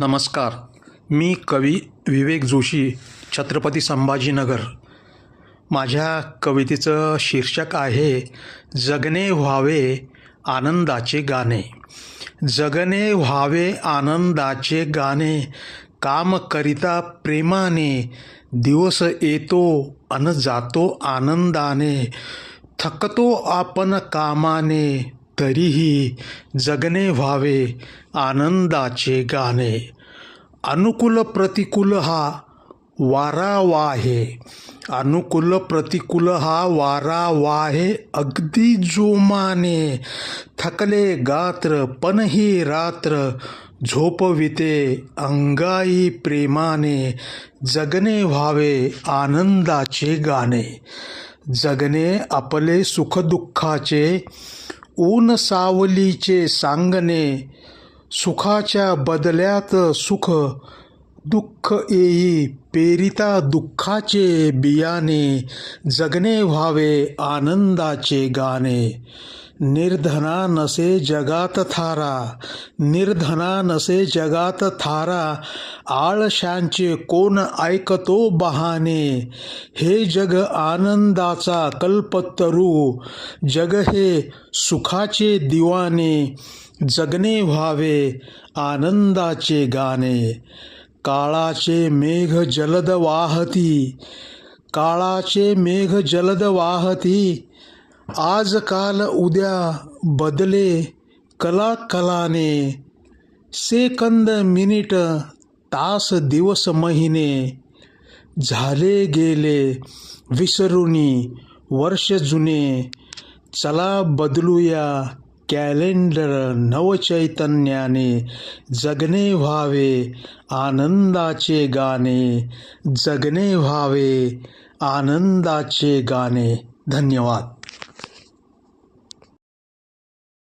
नमस्कार. मी कवी विवेक जोशी छत्रपती संभाजीनगर. माझ्या कवितेचं शीर्षक आहे जगणे व्हावे आनंदाचे गाणे. जगणे व्हावे आनंदाचे गाणे काम करिता प्रेमाने दिवस येतो अन जातो आनंदाने. थकतो आपण कामाने तरीही जगणे व्हावे आनंदाचे गाणे. अनुकूल प्रतिकूल हा वारा वाहे अनुकूल प्रतिकूल हा वारा वाहे अगदी जोमाने थकले गात्र पण ही रात्र झोपविते अंगाई प्रेमाने जगणे व्हावे आनंदाचे गाणे. जगणे आपले सुखदुःखाचे ऊन सावलीचे सांगणे सुखाच्या बदल्यात सुख दुःख येई पेरिता दुःखाचे बियाणे जगणे व्हावे आनंदाचे गाणे. निर्धना नसे जगात थारा निर्धना नसे जगात थारा आळशांचे कोण ऐकतो बहाने हे जग आनंदाचा कल्पतरू जग हे सुखाचे दिवाने जगणे व्हावे आनंदाचे गाणे. काळाचे मेघ जलद वाहती काळाचे मेघ जलद वाहती. आज काल उद्या बदले कला कलाने सेकंद मिनिट तास दिवस महिने. झाले गेले विसरुनी वर्ष जुने चला बदलूया कॅलेंडर नवचैतन्याने जगणे व्हावे आनंदाचे गाणे. जगणे व्हावे आनंदाचे गाणे. धन्यवाद.